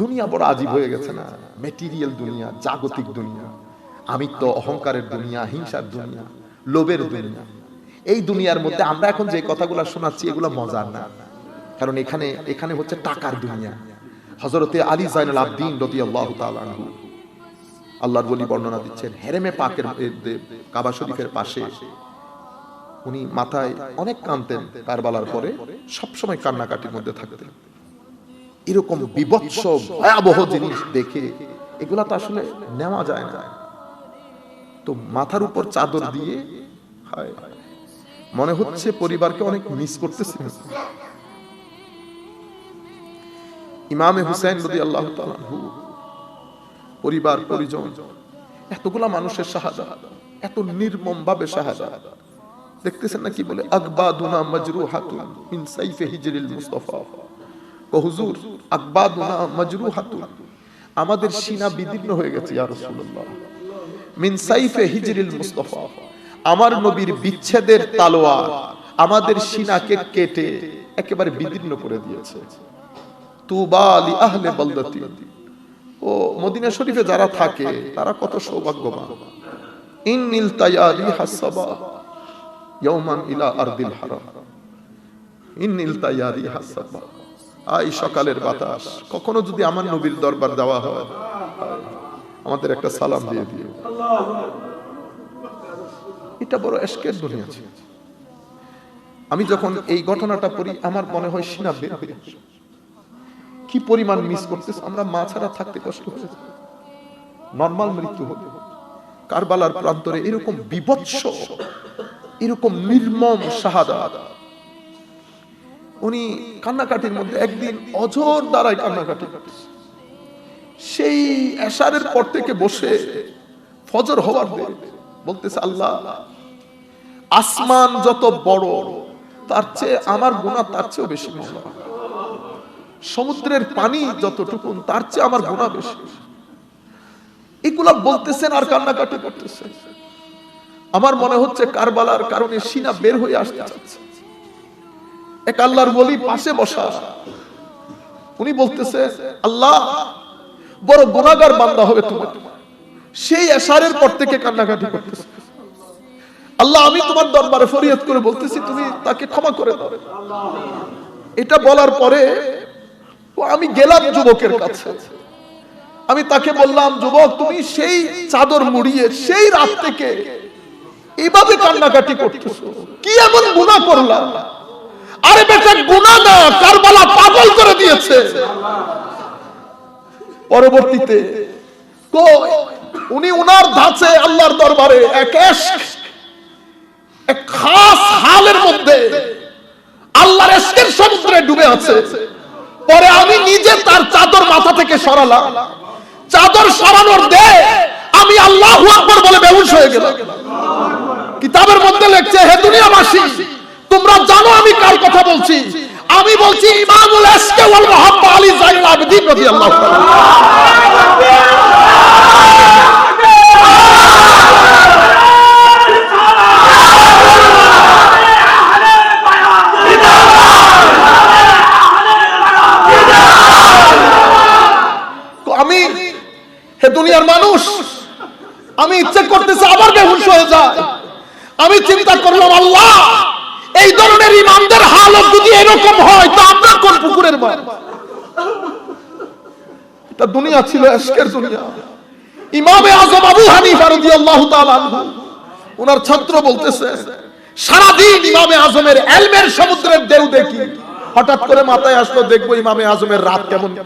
দুনিয়া বড় আজীব হয়ে গেছে না? মেটেরিয়াল দুনিয়া, জাগতিক দুনিয়া, আমিত্ব, অহংকারের দুনিয়া, হিংসার দুনিয়া, লোভের দুনিয়া। এই দুনিয়ার মধ্যে আমরা এখন যে কথাগুলো শোনাচ্ছি, এগুলো মজার না। কারণ এখানে এখানে হচ্ছে টাকার দুনিয়া। হজরতে আলী জাইনুল আবদিন রাদিয়াল্লাহু তাআলা আনহু, আল্লাহর বলি বর্ণনা দিচ্ছেন, হেরেমে পাকের কাবা শরীফের পাশে। উনি মাথায় অনেক কাঁদতেন কারবালার পরে, সবসময় কান্নাকাটির মধ্যে থাকতেন। এরকম বিভৎস ভয়াবহ জিনিস দেখে এগুলা তো আসলে নেওয়া যায় না। তো মাথার উপর চাদর দিয়ে হায়, মনে হচ্ছে পরিবারকে অনেক মিস করতেছি। ইমামে হুসেন রদি আল্লাহ পরিবার পরিজন। এতগুলা মানুষের শাহাদা। এত নির্মম ভাবে শাহাদা। দেখতেছেন না কি বলে? আকবাদুনা মাজরুহাতুন মিন সাইফে হিজরিল মুস্তাফা। ও হুজুর, আকবাদুনা মাজরুহাতুন। আমাদের সিনা বিদীর্ণ হয়ে গেছে, ইয়া রাসূলুল্লাহ। মিন সাইফে হিজরিল মুস্তাফা। আমার নবীর বিচ্ছেদের তালোয়ার আমাদের সিনাকে কেটে একেবারে বিদীর্ণ করে দিয়েছে। তুবা লি আহলে বালদাতি। ও মদিনা শরীফে যারা থাকে, তারা কত সৌভাগ্যবান। ইন্নিল তায়ারি হাসাবা ইয়াউমান ইলা আরদিল হারাম। ইন্নিল তায়ারি হাসাবা। আই সকালের বাতাস। কখনো যদি আমার নবীর দরবার দেওয়া হয়, আমাদের একটা সালাম দিয়ে দিও। এটা বড় এশকের দুনিয়া ছিল। আমি যখন এই ঘটনাটা পড়ি, আমার মনে হয় সিনা বের হয়ে কি পরিমাণ মিস করতেছে, আমরা মা ছাড়া থাকতে কষ্ট হচ্ছে নর্মাল মৃত্যু হবে কারবালার প্রান্তরে এরকম বিভৎস, এরকম নির্মম শাহাদা উনি কান্নাকাটির মধ্যে একদিন অঝোর দ্বারাই কান্নাকাটি। সেই এশারের পর থেকে বসে ফজর হওয়ার বলতেছে, আল্লাহ, আসমান যত বড়, তার চেয়ে আমার গুণা তার চেয়েও বেশি মহলা সমুদ্রের পানি যতটুকুন, তার চেয়ে আমার গুণা বেশি। এগুলা বলতেছেন আর কান্নাকাটি করতেছেন। আমার মনে হচ্ছে কারবালার কারণে সিনা বের হয়ে আসতে চাচ্ছে। এক আল্লাহর বলি পাশে বসা। উনি বলতেছে, আল্লাহ, বড় গুণাগার বান্দা হবে তোমার। সেই এশারের পর থেকে কান্নাকাটি করতেছে। আল্লাহ, আমি তোমার দরবারে ফরিয়াদ করে বলতেছি, তুমি তাকে ক্ষমা করে দাও। এটা বলার পরে আমি গেলাম যুবকের কাছে। আমি তাকে বললাম, যুবক, তুমি সেই চাদর মুড়িয়ে সেই রাত থেকে এইভাবে কান্নাকাটি করতেছো। কি এমন গুণা করলাম আরে বেটা গুণা না কারবালা পাগল করে দিয়েছে। পরবর্তীতে উনি উনার ধাঁচে আল্লাহর দরবারে এক এক খাস হালের মধ্যে আল্লাহর এশকের সমুদ্রে ডুবে আছে। পরে আমি নিজে তার চাদর মাথা থেকে সরালাম। চাদর সরানোর দে, আমি আল্লাহ আকবর বলে বেহুশ হয়ে গেলাম। কিতাবের মধ্যে লেখছে, হে দুনিয়াবাসী তোমরা জানো আমি কার কথা বলছি। আমি বলছি ইমামুল এসকে ওয়াল মুহাম্মদ আলী জাইনুল আবেদিন রাদিয়াল্লাহু তাআলা আমি হে দুনিয়ার মানুষ আমি ইচ্ছে করতেছে আবার বেহুশ হয়ে যায় আমি চিন্তা করলাম আল্লাহ এই ধরনের ইমামদের হালত যদি এরকম হয় তো কোন পুকুরের এটা দুনিয়া ছিল এশকের দুনিয়া। ইমামে আজম আবু হানিফা রাদিয়াল্লাহু তাআলা ওনার ছাত্র বলতেছে, সারাদিন ইমামে আজমের এলমের সমুদ্রের ঢেউ দেখি। হঠাৎ করে মাথায় আসলো, দেখব ইমামে আজমের রাত কেমন।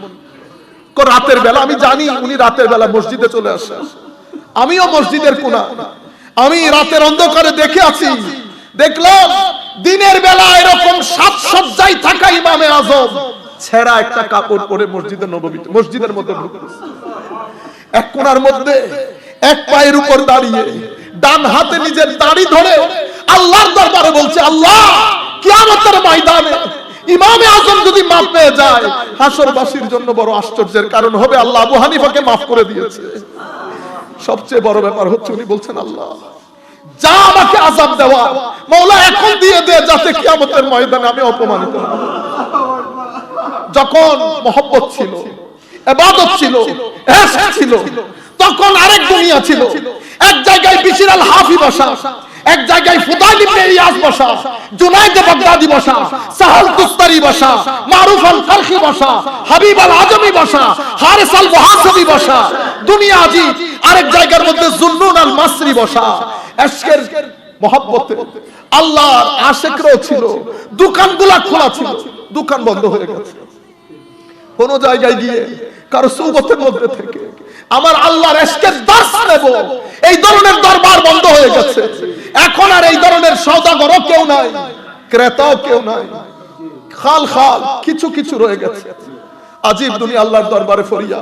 কো- রাতের বেলা, আমি জানি উনি রাতের বেলা মসজিদে চলে আসে। আমিও মসজিদের কোনা। আমি রাতের অন্ধকারে দেখে আছি। দেখলাম দিনের বেলা এরকম সাত সজ্জায় থাকা ইমামে আজম। ছেঁড়া একটা কাপড় পরে মসজিদের নবমীতে মসজিদের মধ্যে এক কোনার মধ্যে এক পায়ের উপর দাঁড়িয়ে ডান হাতে নিজের দাড়ি ধরে আল্লাহর দরবারে বলছে, আল্লাহ, কিয়ামতের ময়দানে ইমামে আজম যদি মাফ পেয়ে যায়, হাসরবাসীর জন্য বড় আশ্চর্যের কারণ হবে, আল্লাহ আবু হানিফাকে মাফ করে দিয়েছে। সবচেয়ে বড় ব্যাপার হচ্ছে উনি বলছেন, আল্লাহ যা আমাকে আজাব দেওয়া, মৌলা এখন দিয়ে দে যাতে কিয়ামতের ময়দানে আমি অপমানিত যখন মহব্বত ছিল, এবাদত ছিল ছিল, তখন আরেক দুনিয়া ছিল। এক জায়গায় হাফি বসা, এক জায়গায় ফুদাইল ইবনে বসা, জুনাইদ বাগদাদি বসা, সাহাল বসা, মারুফ আল ফারখি বসা, হাবিব আল আজমি বসা, হারিস আল বসা, দুনিয়া আজি আরেক জায়গার মধ্যে জুন্নুন আল মাসরি বসা এশকের মহব্বতে আল্লাহর আশেকরাও ছিল দোকানগুলা খোলা ছিল দোকান বন্ধ হয়ে গেছে। কোন জায়গায় গিয়ে কারও সৌবতের মধ্যে থেকে আমার আল্লাহর এসকের দাস নেব এই ধরনের দরবার বন্ধ হয়ে গেছে। এখন আর এই ধরনের সৌদাগরও কেউ নাই ক্রেতাও কেউ নাই। খাল খাল কিছু কিছু রয়ে গেছে। আজিব দুনিয়া আল্লাহর দরবারে ফরিয়া।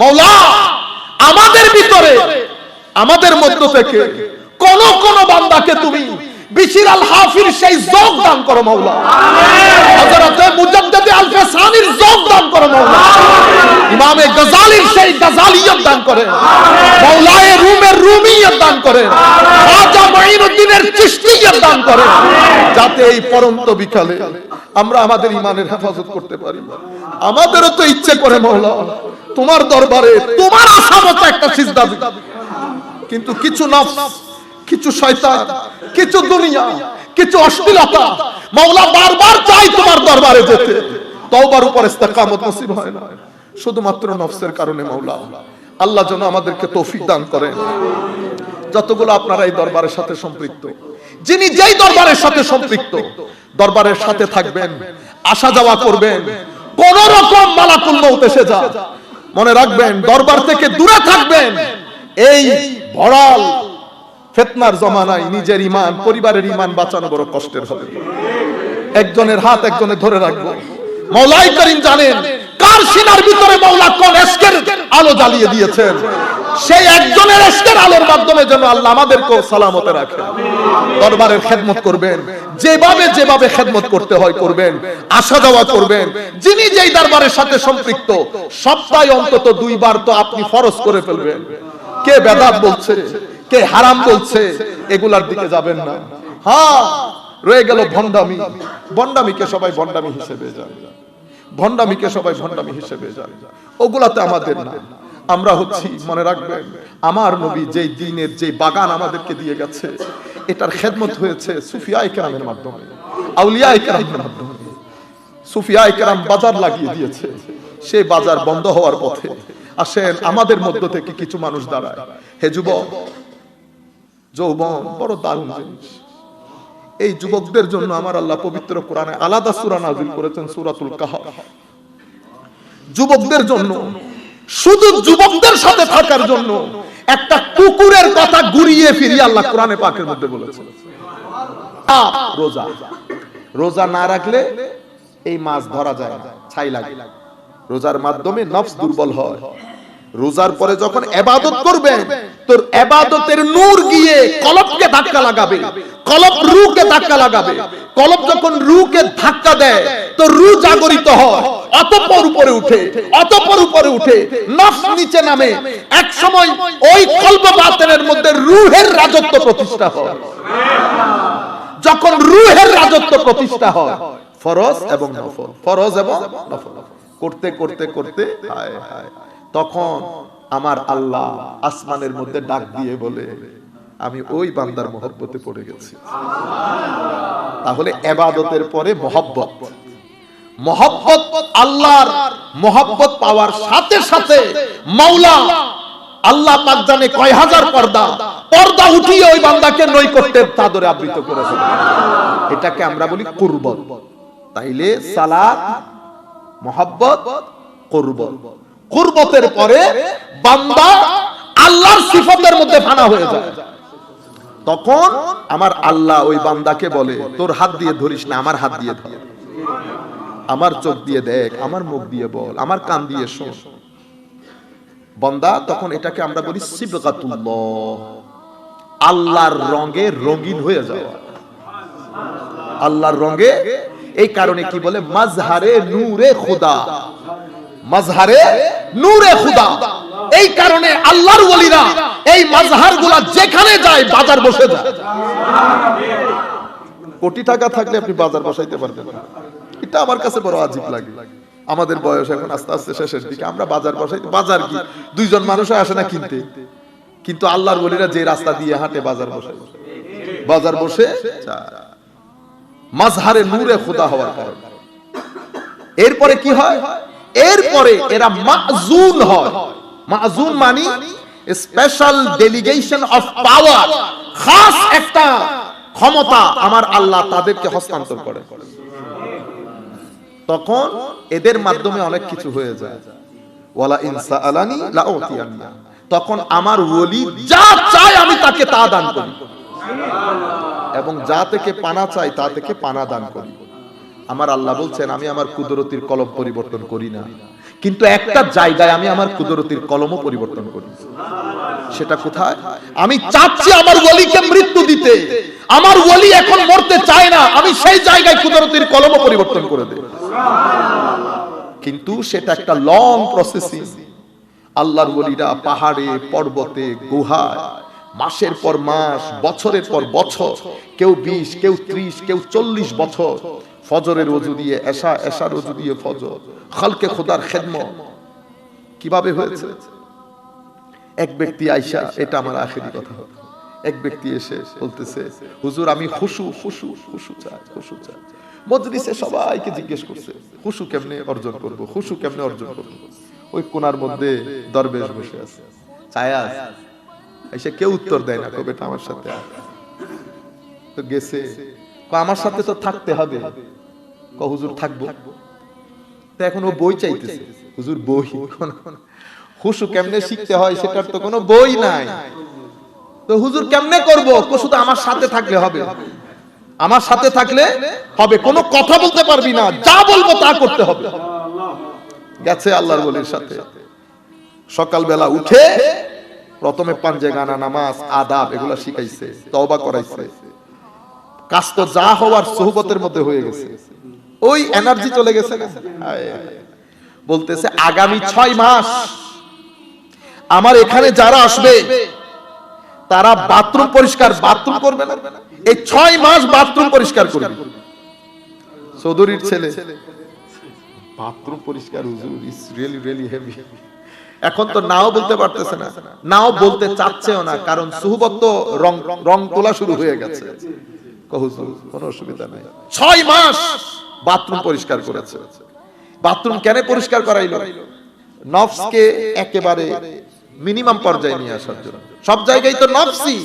মাওলা আমাদের ভিতরে আমাদের মধ্য থেকে কোন কোন বান্দাকে তুমি বিশির আল হাফির সেই যোগ দান করো মাওলা। হযরতে মুজাদ্দিদ আল ফেসানির যোগ দান করো মাওলা। ইমামে গজালির সেই গজালিয়ত দান করেন মাওলায়ে রুমের রুমিয়ত দান করেন খাজা মাইনুদ্দিনের চিশতিয়ত দান করেন যাতে এই পরন্ত বিকালে আমরা আমাদের ইমানের হেফাজত করতে পারি। আমাদেরও তো ইচ্ছে করে মাওলা। তোমার দরবারে তোমার আশা একটা সিজদা কিন্তু কিছু নফস কিছু শয়তান, কিছু দুনিয়া, কিছু অশ্লীলতা। মাওলা বারবার চাই তোমার দরবারে যেতে। তওবার উপর ইস্তেকামত নসিব হয় না। শুধুমাত্র নফসের কারণে মাওলা। আল্লাহ যেন আমাদেরকে তৌফিক দান করেন। যতগুলো আপনারা এই দরবারের সাথে সম্পৃক্ত, যিনি যেই দরবারের সাথে সম্পৃক্ত, দরবারের সাথে থাকবেন, আসা যাওয়া করবেন, কোন রকম মালাকুল মউত এসে যা মনে রাখবেন, দরবার থেকে দূরে থাকবেন। এই ভরাল ফেতনার জমানায় নিজের ইমান পরিবারের ইমান বাঁচানো বড় কষ্টের হবে। একজনের হাত একজনে ধরে রাখব। মৌলাই করিম জানেন, কার সিনার ভিতরে মৌলা কোন এসকের আলো জ্বালিয়ে দিয়েছেন? সেই একজনের এসকের আলোর মাধ্যমে যেন আল্লাহ আমাদেরকে সালামতে রাখেন। দরবারের খেদমত করবেন। যেভাবে যেভাবে খেদমত করতে হয় করবেন। আসা যাওয়া করবেন। যিনি যেই দরবারের সাথে সম্পৃক্ত, সপ্তাহে অন্তত দুইবার তো আপনি ফরজ করে ফেলবেন। কে বেদাত বলছে? কে হারাম বলছে, এগুলার দিকে যাবেন না। হ্যাঁ রয়ে গেল ভণ্ডামি। ভণ্ডামিকে সবাই ভণ্ডামি হিসেবে জানে ভণ্ডামিকে সবাই ভণ্ডামি হিসেবে জানে ওগুলাতে আমাদের না। আমরা হচ্ছি, মনে রাখবেন, আমার নবী যেই দিনের যেই বাগান আমাদেরকে দিয়ে গেছে, এটার খেদমত হয়েছে সুফিয়া কেরামের মাধ্যমে আউলিয়া কেরামের মাধ্যমে। সুফিয়া কেরাম বাজার লাগিয়ে দিয়েছে। সেই বাজার বন্ধ হওয়ার পথে আসেন আমাদের মধ্য থেকে কিছু মানুষ দাঁড়ায়। হে যুবক যৌবন, বড় দারুণ জিনিস। এই যুবকদের জন্য আমার আল্লাহ পবিত্র কোরআনে আলাদা সূরা নাযিল করেছেন, সূরাতুল কাহাফ। যুবকদের জন্য, শুধু যুবকদের সাথে থাকার জন্য একটা কুকুরের কথা ঘুরিয়ে ফিরিয়ে আল্লাহ কোরআনে পাকের মধ্যে বলেছেন। রোজা। রোজা না রাখলে এই মাছ ধরা যায় না, ছাই লাগে। রোজার মাধ্যমে নফস দুর্বল হয়। রোজার পরে যখন এবাদত করবে, তোর এবাদতের নূর গিয়ে কলবকে ধাক্কা লাগাবে, কলব রুকে ধাক্কা লাগাবে। কলব যখন রুকে ধাক্কা দেয় তো রু জাগরিত হয়, অতঃপর উপরে উঠে, অতঃপর উপরে উঠে, নফস নিচে নামে। এক সময় ওই কল্প বাতেনের মধ্যে রুহের রাজত্ব প্রতিষ্ঠা হয়। যখন রুহের রাজত্ব প্রতিষ্ঠা হয়, ফরজ এবং নফল, ফরজ এবং নফল। করতে করতে করতে হায় হায়। তখন আমার আল্লাহ আসমানের মধ্যে ডাক দিয়ে বলে, আমি ওই বান্দার মহব্বতে পড়ে গেছি। তাহলে এবাদতের পরে মহব্বত। মহব্বত আল্লাহর মহব্বত পাওয়ার সাথে সাথে মাওলা আল্লাহ পাক জানে কয় হাজার পর্দা। পর্দা উঠিয়ে ওই বান্দাকে নৈকট্যের চাদরে আবৃত করে ফেলে। এটাকে আমরা বলি কুরবত। তাইলে সালাত, মহব্বত, কুরবত। কুরবতের পরে বান্দা আল্লাহর সিফতের মধ্যে ফানা হয়ে যায়। তখন আমার আল্লাহ ওই বান্দাকে বলে, তোর হাত দিয়ে ধরিস না, আমার হাত দিয়ে ধর। আমার চোখ দিয়ে দেখ, আমার মুখ দিয়ে বল, আমার কান দিয়ে শোন। বন্দা তখন এটাকে আমরা বলি সিবকাতুল্লাহ। আল্লাহর রঙে রঙিন হয়ে যাওয়া। আল্লাহর রঙে, এই কারণে কি বলে মাজহারে নূরে খুদা। মাজহারে নূরে খুদা এই কারণে আল্লাহর ওলিরা এই মাজহারগুলা যেখানে যায় বাজার বসে যায়। কোটি টাকা থাকলে আপনি বাজার বসাইতে পারবেন এটা আমার কাছে বড় আজীব লাগে। আমাদের বয়স এখন আস্তে আস্তে শেষের দিকে। আমরা বাজার বসাই বাজার কি? দুইজন মানুষ আসে না কিনতে। কিন্তু আল্লাহর বলিরা যে রাস্তা দিয়ে হাঁটে বাজার বসাই বাজার বসে মাজহারে নূরে খোদা হওয়ার কারণে এরপরে কি হয়? এরপরে এরা মাজুন হয়। মাজুন মানে স্পেশাল ডেলিগেশন অফ পাওয়ার খাস একটা ক্ষমতা আমার আল্লাহ তাদেরকে হস্তান্তর করে। তখন এদের মাধ্যমে অনেক কিছু হয়ে যায়। ওয়ালা ইনসা আলানি লাউতিয়ান্না। তখন আমার ওলি যা চায় আমি তাকে তা দান করি। এবং যা থেকে পানা চাই তা থেকে পানা দান করি। আমার আল্লাহ বলছেন, আমি আমার কুদরতির কলম পরিবর্তন করি না। কিন্তু একটা জায়গায় আমি আমার কুদরতির কলমও পরিবর্তন করি। সেটা কোথায়? আমি চাচ্ছি আমার ওলিকে মৃত্যু দিতে। আমার ওলি এখন মরতে চায় না। আমি সেই জায়গায় কুদরতির কলমও পরিবর্তন করে দেব। কিন্তু সেটা একটা লং প্রসেসিং আল্লাহর ওলিরা পাহাড়ে, পর্বতে, গুহায়, মাসের পর মাস, বছরের পর বছর, কেউ বিশ, কেউ ত্রিশ, কেউ চল্লিশ বছর ফজরের অজু দিয়ে, এশা, এশার অজু দিয়ে ফজর। খালকে খোদার খেদম কীভাবে হয়েছে? এক ব্যক্তি আইসা এটা আমার আখেরি কথা। এক ব্যক্তি এসে বলতেছে, হুজুর, আমি খুশু খুশু খুশু চাই খুশু চাই। মজলিসে সবাইকে জিজ্ঞেস করছে, খুশু কেমনে অর্জন করব? খুশু কেমনে অর্জন করব? ওই কোনার মধ্যে দরবেশ বসে আছে। ছায়া এসে কেউ উত্তর দেয় না। কবে? আমার সাথে তো গেছে। আমার সাথে তো থাকতে হবে। ক হুজুর থাকব? তো এখন ও বই চাইতেছে। হুজুর বই? খুশু কেমনে শিখতে হয় সেটার তো কোনো বই নাই। তো হুজুর কেমনে করব? শুধু আমার সাথে থাকলে হবে। আমার সাথে থাকলে হবে। কোনো কথা বলতে পারবি না। যা বলব তা করতে হবে। গেছে আল্লাহর বলির সাথে। সকালবেলা উঠে প্রথমে পাঞ্জে গানা নামাজ আদাব এগুলা শিখাইছে। তওবা করাইছে। কাজ তো যা হওয়ার সোহবতের মধ্যে হয়ে গেছে। ওই এনার্জি চলে গেছে। বলতেছে, আগামী ছয় মাস আমার এখানে যারা আসবে, তারা বাথরুম পরিষ্কার বাথরুম করবে না? এই ছয় মাস বাথরুম পরিষ্কার করবে। চৌধুরীর ছেলে। বাথরুম পরিষ্কার এখন তো নাও বলতে পারতেছে না। নাও বলতে চাচ্ছেও না, কারণ সুহবত তো রং তোলা শুরু হয়ে গেছে। হুজুর, কোনো অসুবিধা নেই। ছয় মাস বাথরুম পরিষ্কার করেছে। বাথরুম কেন পরিষ্কার করাইলো? নফসকে একেবারে মিনিমাম পর্যায়ে নিয়ে আসার জন্য। সব জায়গায় তো নফসি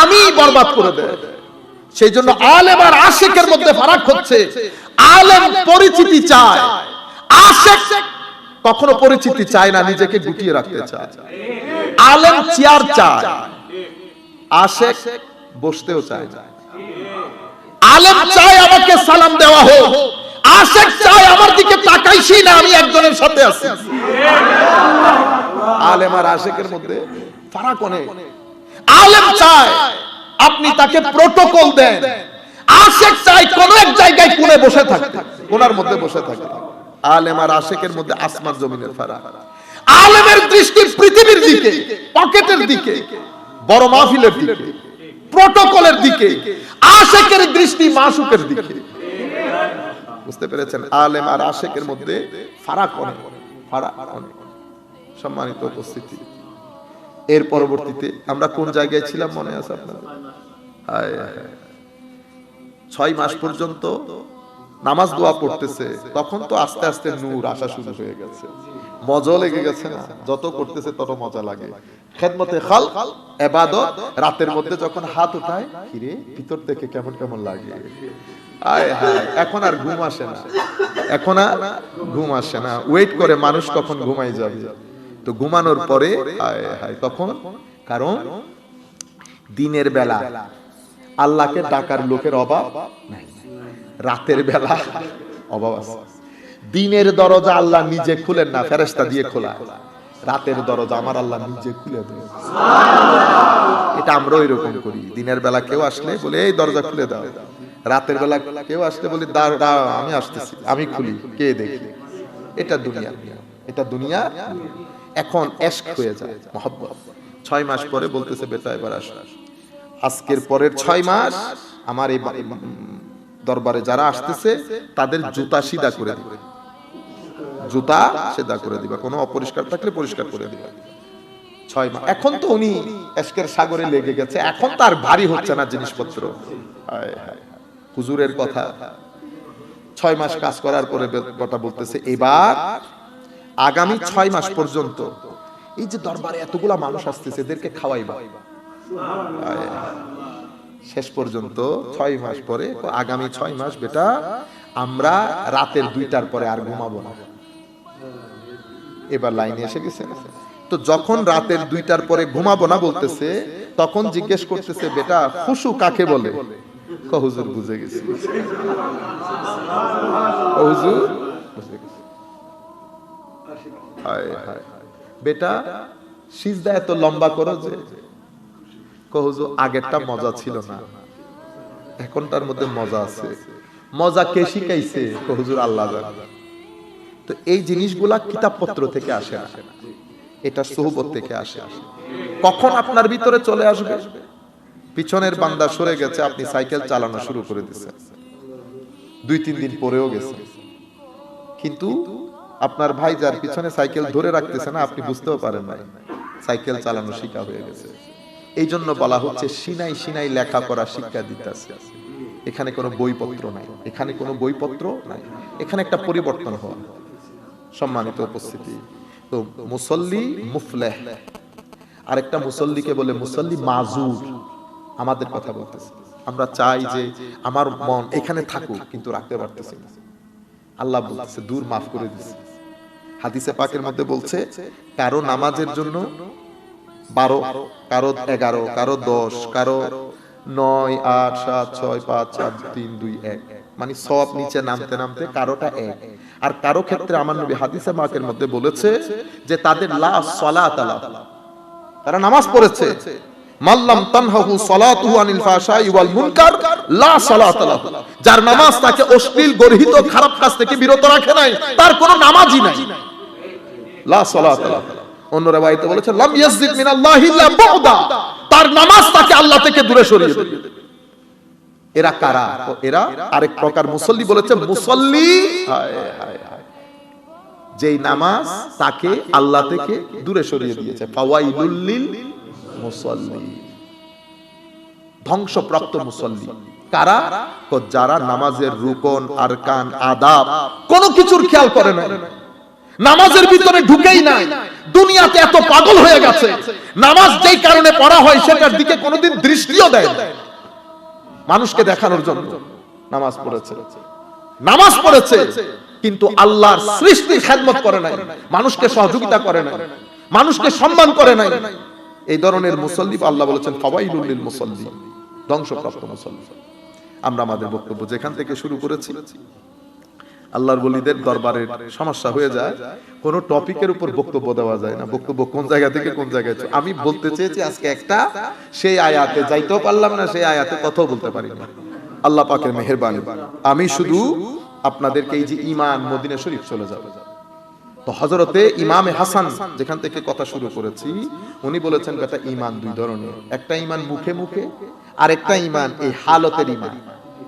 আমি বরবাদ করে দেয়। সেই জন্য আলেম আর আশেকের মধ্যে ফারাক হচ্ছে। আলেম পরিচিতি চায়। আশেক কখনো পরিচিতি চায় না, নিজেকে গুটিয়ে রাখতে চায়। আলেম চেয়ার চায়। আশেক বসতেও চায় না। আলেম চায় আমাকে সালাম দেওয়া হোক। আশেক চায় আমার দিকে তাকাইছি না, আমি একজনের সাথে আছি। আলেম আর আশেকের মধ্যে ফারাক অনেক। আলেম চায় আপনি তাকে প্রোটোকল দেন। আশেক চাই কোন এক জায়গায় কোণে বসে থাকতে। কোনার মধ্যে বসে থাকে আলেম আর আশেকের মধ্যে আসমান জমিনের ফারাক। আলেমের দৃষ্টি পৃথিবীর দিকে পকেটের দিকে, বড় মাহফিলের দিকে। প্রোটোকলের দিকে, আশেকের দৃষ্টি মাসুকের দিকে। বুঝতে পেরেছেন? আলেম আর আশেকের মধ্যে ফারাক অনেক ফারাক অনেক। সম্মানিত উপস্থিতি। এর পরবর্তীতে আমরা কোন জায়গায় ছিলাম মনে আছে হায়। ছয় মাস পর্যন্ত নামাজ দোয়া পড়তেছে, তখন তো আস্তে আস্তে নূর আসা শুরু হয়ে গেছে। মজা লেগে গেছে না? যত করতেছে তত মজা লাগে। খেদমতে খাল, এবাদত, রাতের মধ্যে যখন হাত উঠায় ফিরে ভিতর থেকে কেমন কেমন লাগে। আয় এখন আর ঘুম আসে না। এখন আর ঘুম আসে না। ওয়েট করে মানুষ কখন ঘুমাই যাবে। তো ঘুমানোর পরে হায়, তখন কারণ দিনের বেলা আল্লাহকে ডাকার লোকের অভাব নাই। রাতের বেলা অভাব আছে। দিনের দরজা আল্লাহ নিজে খুলেন না ফেরেস্তা দিয়ে খোলা। রাতের দরজা আমার আল্লাহ নিজে খুলে দেয় এটা আমরাও এরকম করি। দিনের বেলা কেউ আসলে বলে, এই দরজা খুলে দাও। রাতের বেলা কেউ আসলে বলি আমি আসতেছি, আমি খুলি, কে দেখি? এটা দুনিয়া। এটা দুনিয়া এখন এশক হয়ে যায়, মহব্বত। ছয় মাস পরে বলতেছে, বেটা, এবার আস। আজকের পরের ছয় মাস আমার এই দরবারে যারা আসতেছে, তাদের জুতা সিধা করে দিবে। জুতা সেদা করে দিবা, কোনো অপরিষ্কার থাকলে পরিষ্কার করে দিবা ছয় মাস, এখন তো উনি এসকের সাগরে লেগে গেছে, এখন তার ভারী হচ্ছে না জিনিসপত্র। হুজুরের কথা ছয় মাস কাজ করার পরে কথা বলতেছে, এবার আগামী ছয় মাস পর্যন্ত এই যে দরবারে এতগুলা মানুষ আসতেছে, এদেরকে খাওয়াইবা। শেষ পর্যন্ত ছয় মাস পরে, আগামী ছয় মাস বেটা, আমরা রাতের দুইটার পরে আর ঘুমাবো না এবার লাইনে এসে গেছে। তো যখন রাতের দুইটার পরে ঘুমাবো না বলতেছে তখন জিজ্ঞেস করতেছে বেটা খুশু কাকে বলে? হুজুর বুঝে গেছি। হুজুর বুঝে গেছি। বেটা সিজদা এত লম্বা করো যে? ক হুজুর আগেরটা মজা ছিল না। এখনটার মধ্যে মজা আছে। মজা কে শিখাইছে? ক হুজুর আল্লাহ জানে। তো এই জিনিসগুলা কিতাবপত্র থেকে আসে না। এটা সোহবত থেকে আসে। কখন আপনার ভিতরে চলে আসবে? পিছনের বান্দা সরে গেছে, আপনি সাইকেল চালানো শুরু করে দিচ্ছেন দুই, তিন দিন পরেও গেছে। কিন্তু আপনার ভাই যার পিছনে সাইকেল ধরে রাখতেছে না, আপনি বুঝতেও পারেন না সাইকেল চালানো শিখা হয়ে গেছে। এই জন্য বলা হচ্ছে, সিনাই সিনাই লেখা করা শিক্ষা দিতেছে। এখানে কোনো বইপত্র নাই। এখানে কোনো বইপত্র নাই। এখানে একটা পরিবর্তন হওয়া। সম্মানিত উপস্থিতি। তো মুসল্লি মুফলেহ। আরেকটা মুসল্লিকে বলে মুসল্লি মাজুর। আমাদের কথা বলতেছে। আমরা চাই যে আমার মন এখানে থাকুক, কিন্তু রাখতে পারতেছি না। আল্লাহ বলতেছে, দূর মাফ করে দিছে। হাদিসে পাকের মধ্যে বলছে, কারও নামাজের জন্য বারো, কারও এগারো, কারও দশ, কারও নয়, আট, সাত, ছয়, পাঁচ চার তিন, দুই, এক। মানে সব নিচে নামতে নামতে কারোটা এক। আর কারও ক্ষেত্রে আমার নবী হাদিসে মাকের মধ্যে বলেছে যে তাদের লা সলাত তারা নামাজ পড়েছে। মাল্লাম তানহাহু সালাতুহু আনিল ফাহশাই ওয়াল মুনকার, লা সালাত যার নামাজ তাকে অশ্লীল, গর্হিত, খারাপ কাজ থেকে বিরত রাখে নাই, তার কোনো নামাজই নাই। লা সালাত অন্য রাওয়ায়াতে বলেছে, লাম ইয়াসজিদ মিনাল্লাহি ইল্লা বুদা। তার নামাজ তাকে আল্লাহ থেকে দূরে সরিয়ে দেবে। এরা কারা? এরা আরেক প্রকার মুসল্লি বলেছে, মুসল্লি যেই নামাজ তাকে আল্লাহ থেকে দূরে সরিয়ে দিয়েছে। ধ্বংসপ্রাপ্ত মুসল্লি। কারা? যারা নামাজের রুকন, আরকান, আদাব, কোনো কিছুর খেয়াল করে না নামাজের ভিতরে ঢুকেই নাই। দুনিয়াতে এত পাগল হয়ে গেছে। নামাজ যেই কারণে পড়া হয়, সেটার দিকে কোনোদিন দৃষ্টিও দেয় না। মানুষকে দেখানোর জন্য নামাজ পড়েছে। নামাজ পড়েছে। কিন্তু আল্লাহর সৃষ্টি খেদমত করে নাই। মানুষকে সহযোগিতা করে নাই। মানুষকে সম্মান করে নাই। এই ধরনের মুসল্লি আল্লাহ বলেছেন ফাওয়াইলুল লিল মুসল্লি। ধ্বংসপ্রাপ্ত মুসল্লি। আমরা আমাদের বক্তব্য যেখান থেকে শুরু করেছি আল্লাহর বলিদের দরবারের সমস্যা হয়ে যায়। কোন টপিকের উপর বক্তব্য দেওয়া যায় না। বক্তব্য কোন জায়গা থেকে কোন জায়গায় আমি বলতে চেয়েছি আজকে একটা, সেই আয়াতে যাইতেও পারলাম না, সেই আয়াতে কথাও বলতে পারি না আল্লাহ পাকের মেহেরবানি। আমি শুধু আপনাদেরকে এই যে ইমান মদিনা শরীফ চলে যাবে। তো হজরতে ইমামে হাসান যেখান থেকে কথা শুরু করেছি, উনি বলেছেন, বেটা ইমান দুই ধরনের। একটা ইমান মুখে মুখে আর একটা ইমান এই হালতের ইমান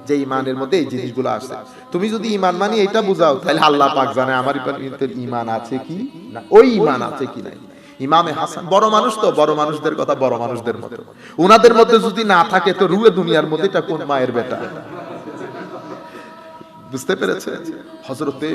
যে ইমানের মধ্যে এই জিনিসগুলো আছে। তুমি যদি ইমান মানি এটা বুঝাও, তাহলে আল্লাহ পাক জানে আমার ইমান আছে কি না। ওই ইমান আছে কি নাই। ইমামে হাসান বড় মানুষ তো, বড় মানুষদের কথা বড় মানুষদের মতো। উনাদের মধ্যে যদি না থাকে, তো রুয়ে দুনিয়ার মধ্যে এটা কোন মায়ের বেটা? বুঝতে পেরেছে হজরতে